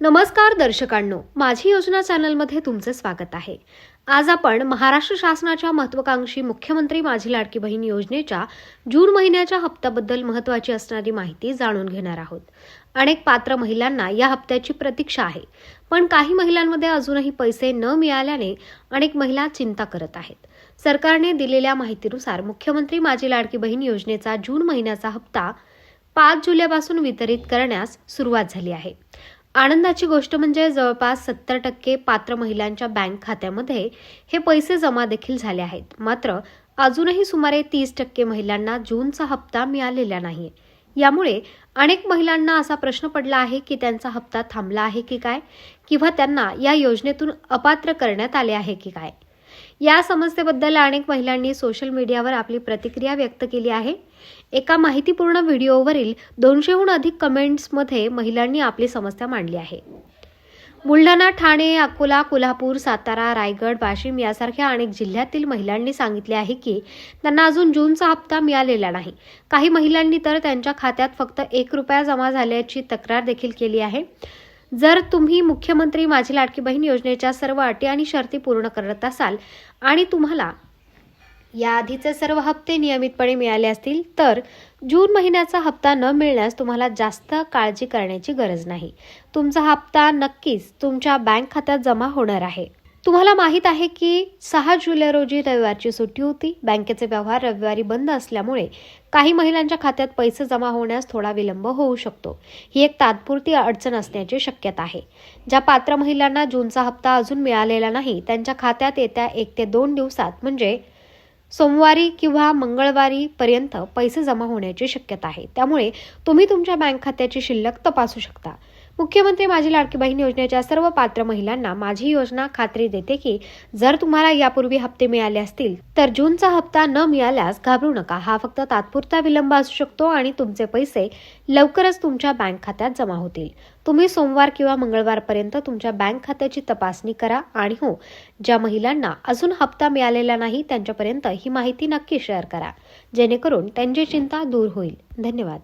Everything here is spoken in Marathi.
नमस्कार दर्शकांनो माझी योजना चॅनलमध्ये तुमचे स्वागत आहे. आज आपण महाराष्ट्र शासनाच्या महत्वाकांक्षी मुख्यमंत्री माझी लाडकी बहीण योजनेच्या जून महिन्याच्या हप्त्याबद्दल महत्त्वाची असणारी माहिती जाणून घेणार आहोत. अनेक पात्र महिलांना या हप्त्याची प्रतीक्षा आहे पण काही महिलांमध्ये अजूनही पैसे न मिळाल्याने अनेक महिला चिंता करत आहेत. सरकारने दिलेल्या माहितीनुसार मुख्यमंत्री माझी लाडकी बहीण योजनेचा जून महिन्याचा हप्ता पाच जुलैपासून वितरित करण्यास सुरुवात झाली आहे. आनंदाची गोष्ट म्हणजे जवळपास सत्तर टक्के पात्र महिलांच्या बँक खात्यामध्ये हे पैसे जमा देखील झाले आहेत. मात्र अजूनही सुमारे तीस टक्के महिलांना जूनचा हप्ता मिळालेला नाही. यामुळे अनेक महिलांना असा प्रश्न पडला आहे की त्यांचा हप्ता थांबला आहे की काय? किंवा त्यांना या योजनेतून अपात्र करण्यात आले आहे की काय? या समस्येबद्दल अनेक महिलांनी सोशल मीडियावर आपली प्रतिक्रिया व्यक्त केली आहे. एका माहितीपूर्ण व्हिडिओवरील दोनशेहून अधिक कमेंट्समध्ये महिलांनी आपली समस्या मांडली आहे. बुलढाणा ठाणे अकोला कोल्हापूर सातारा रायगड वाशिम यासारख्या अनेक जिल्ह्यातील महिलांनी सांगितले आहे की त्यांना अजून जूनचा हप्ता मिळालेला नाही. काही महिलांनी तर त्यांच्या खात्यात फक्त एक रुपया जमा झाल्याची तक्रार देखील केली आहे. जर तुम्ही मुख्यमंत्री माझी लाडकी बहीण योजनेच्या सर्व अटी आणि शर्ती पूर्ण करत असाल आणि तुम्हाला याआधीचे सर्व हप्ते नियमितपणे मिळाले असतील तर जून महिन्याचा हप्ता न मिळण्यास तुम्हाला जास्त काळजी करण्याची गरज नाही. तुमचा हप्ता नक्कीच तुमच्या बँक खात्यात जमा होणार आहे. तुम्हाला माहीत आहे की सहा जुलै रोजी रविवारची सुट्टी होती. बँकेचे व्यवहार रविवारी बंद असल्यामुळे काही महिलांच्या खात्यात पैसे जमा होण्यास थोडा विलंब होऊ शकतो. ही एक तात्पुरती अडचण असण्याची शक्यता आहे. ज्या पात्र महिलांना जूनचा हप्ता अजून मिळालेला नाही त्यांच्या खात्यात येत्या एक ते दोन दिवसात म्हणजे सोमवारी किंवा मंगळवारी पर्यंत पैसे जमा होण्याची शक्यता आहे. त्यामुळे तुम्ही तुमच्या बँक खात्याची शिल्लक तपासू शकता. मुख्यमंत्री माझी लाडकी बहीण योजनेच्या सर्व पात्र महिलांना माझी योजना खात्री देते की जर तुम्हाला यापूर्वी हप्ते मिळाले असतील तर जूनचा हप्ता न मिळाल्यास घाबरू नका. हा फक्त तात्पुरता विलंब असू शकतो आणि तुमचे पैसे लवकरच तुमच्या बँक खात्यात जमा होतील. तुम्ही सोमवार किंवा मंगळवारपर्यंत तुमच्या बँक खात्याची तपासणी करा आणि हो ज्या महिलांना अजून हप्ता मिळालेला नाही त्यांच्यापर्यंत ही माहिती नक्की शेअर करा. जेणेकरून त्यांची चिंता दूर होईल. धन्यवाद.